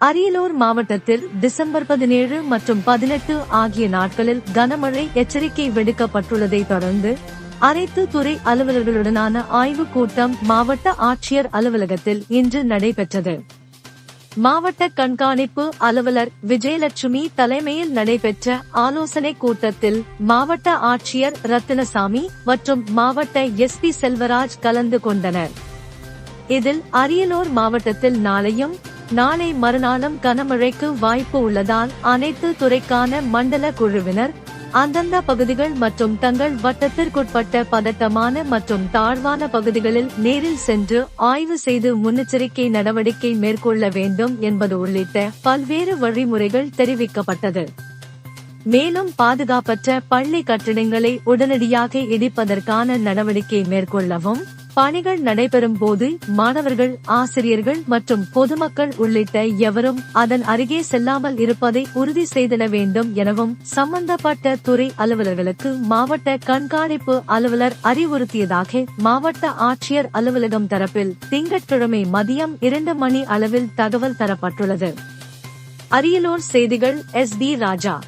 அரியலூர் மாவட்டத்தில் டிசம்பர் பதினேழு மற்றும் பதினெட்டு ஆகிய நாட்களில் கனமழை எச்சரிக்கை விடுக்கப்பட்டுள்ளதை தொடர்ந்து அனைத்து துறை அலுவலர்களுடனான ஆய்வுக் கூட்டம் மாவட்ட ஆட்சியர் அலுவலகத்தில் இன்று நடைபெற்றது. மாவட்ட கண்காணிப்பு அலுவலர் விஜயலட்சுமி தலைமையில் நடைபெற்ற ஆலோசனைக் கூட்டத்தில் மாவட்ட ஆட்சியர் ரத்தினசாமி மற்றும் மாவட்ட எஸ்பி செல்வராஜ் கலந்து கொண்டனர். இதில் அரியலூர் மாவட்டத்தில் நாளையும் நாளை மறுநாளும் கனமழைக்கு வாய்ப்பு உள்ளதால் அனைத்து துறைக்கான மண்டல குழுவினர் அந்தந்த பகுதிகள் மற்றும் தங்கள் வட்டத்திற்குட்பட்ட பதட்டமான மற்றும் தாழ்வான பகுதிகளில் நேரில் சென்று ஆய்வு செய்து முன்னெச்சரிக்கை நடவடிக்கை மேற்கொள்ள வேண்டும் என்பது உள்ளிட்ட பல்வேறு வழிமுறைகள் தெரிவிக்கப்பட்டது. மேலும் பாதுகாப்பற்ற பள்ளி கட்டிடங்களை உடனடியாக இடிப்பதற்கான நடவடிக்கை மேற்கொள்ளவும் பணிகள் நடைபெறும் போது மாணவர்கள் ஆசிரியர்கள் மற்றும் பொதுமக்கள் உள்ளிட்ட எவரும் அதன் அருகே செல்லாமல் இருப்பதை உறுதி செய்திட வேண்டும் எனவும் சம்பந்தப்பட்ட துறை அலுவலர்களுக்கு மாவட்ட கண்காணிப்பு அலுவலர் அறிவுறுத்தியதாக மாவட்ட ஆட்சியர் அலுவலகம் தரப்பில் திங்கட்கிழமை மதியம் இரண்டு மணி அளவில் தகவல் தரப்பட்டுள்ளது. அரியலூர் செய்திகள் எஸ் பி ராஜா.